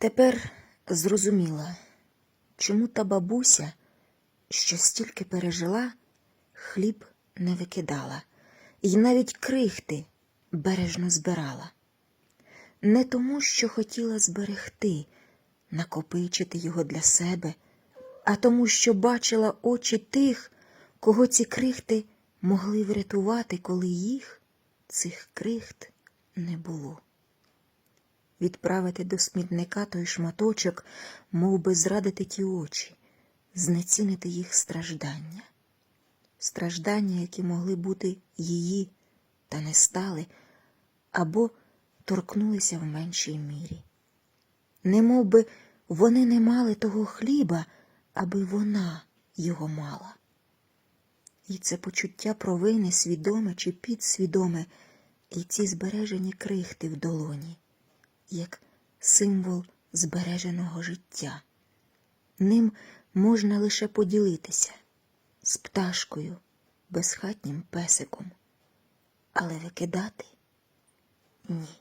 Тепер зрозуміла, чому та бабуся, що стільки пережила, хліб не викидала, і навіть крихти бережно збирала. Не тому, що хотіла зберегти, накопичити його для себе, а тому, що бачила очі тих, кого ці крихти могли врятувати, коли їх, цих крихт, не було відправити до смітника той шматочок, мов би зрадити ті очі, знецінити їх страждання. Страждання, які могли бути її, та не стали, або торкнулися в меншій мірі. Не мов би вони не мали того хліба, аби вона його мала. І це почуття провини, свідоме чи підсвідоме, і ці збережені крихти в долоні як символ збереженого життя. Ним можна лише поділитися з пташкою, безхатнім песиком, але викидати ні.